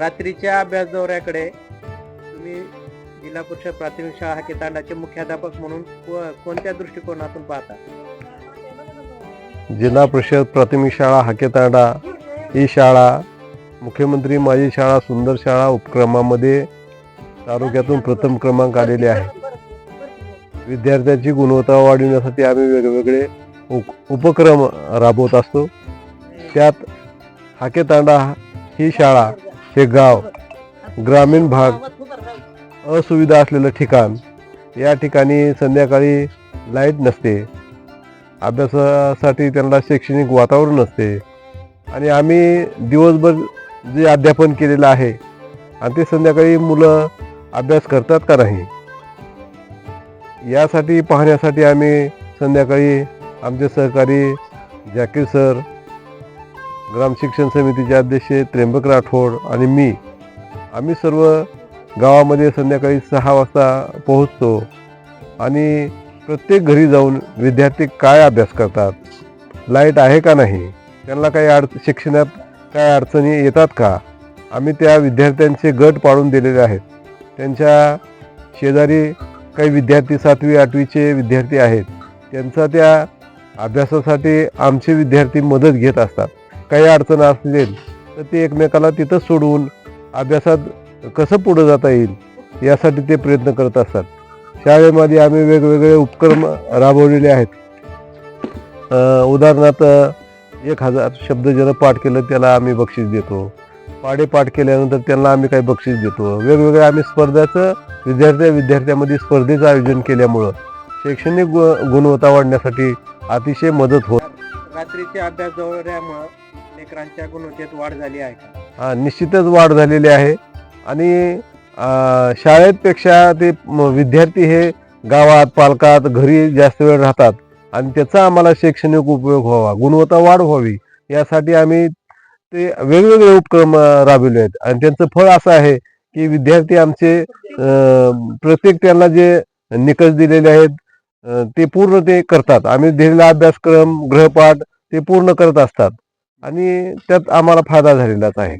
रात्रीच्या अभ्यास दौऱ्याकडे तुम्ही जिल्हा परिषद प्राथमिक शाळा हाकेतांडाचे मुख्याध्यापक म्हणून कोणत्या दृष्टिकोनातून पाहता? जिल्हा परिषद प्राथमिक शाळा हाकेतांडा ही शाळा मुख्यमंत्री माझी शाळा सुंदर शाळा उपक्रमामध्ये तालुक्यातून प्रथम क्रमांक आलेले आहे. विद्यार्थ्यांची गुणवत्ता वाढविण्यासाठी आम्ही वेगवेगळे उप- उपक्रम राबवत असतो. त्यात हाकेतांडा ही शाळा हे गाव ग्रामीण भाग असुविधा असलेलं ठिकाण. या ठिकाणी संध्याकाळी लाइट नसते. अभ्यासासाठी त्यांना शैक्षणिक वातावरण नसते. आणि आम्ही दिवसभर जे अध्यापन केलेलं आहे आणि ते संध्याकाळी मुलं अभ्यास करतात का नाही? यासाठी पाहण्यासाठी आम्ही संध्याकाळी आमचे सहकारी जाकीर सर ग्राम शिक्षण समितीचे अध्यक्ष त्र्यंबक राठोड आणि मी. आम्ही सर्व गावामध्ये संध्याकाळी सहा वाजता पोहोचतो आणि प्रत्येक घरी जाऊन विद्यार्थी काय अभ्यास करतात? लाइट आहे का नाही? त्यांना काही अड शिक्षणात काय अडचणी येतात का? आम्ही त्या विद्यार्थ्यांचे गट पाडून दिलेले आहेत. त्यांच्या शेजारी काही विद्यार्थी सातवी आठवीचे विद्यार्थी आहेत. त्यांचा त्या अभ्यासासाठी आमचे विद्यार्थी मदत घेत असतात. काही अडचण असेल तर ते एकमेकाला तिथं सोडवून अभ्यासात कसं पुढं जाता येईल यासाठी ते प्रयत्न करत असतात. शाळेमध्ये आम्ही वेगवेगळे उपक्रम राबवलेले आहेत. उदाहरणार्थ एक हजार शब्द ज्यानं पाठ केलं त्याला आम्ही बक्षीस देतो. पाडे पाठ केल्यानंतर त्यांना आम्ही काही बक्षीस देतो. वेगवेगळ्या आम्ही स्पर्धाचं विद्यार्थ्या विद्यार्थ्यामध्ये स्पर्धेचं आयोजन केल्यामुळं शैक्षणिक गु- गुणवत्ता वाढण्यासाठी अतिशय मदत होत. रात्रीचे अभ्यास दौऱ्यामुळं लेकरांच्या गुणवत्तेत वाढ झाली आहे का? हा, निश्चितच वाढ झालेली आहे. आणि अ, ते म- विद्यार्थी हे गावात पालकात घरी जास्त वेळ राहतात. आणि त्याचा आम्हाला शैक्षणिक उपयोग व्हावा गुणवत्ता वाढ व्हावी यासाठी आम्ही ते वेगवेगळे उपक्रम अ, आहेत. आणि त्यांचं फळ असं आहे की विद्यार्थी आमचे अ, प्रत्येक त्यांना जे निकष दिलेले आहेत अ, ते पूर्ण ते करतात. आम्ही दिलेला अभ्यासक्रम गृहपाठ ते पूर्ण करत असतात. आणि त्यात आम्हाला फायदा झालेलाच आहे.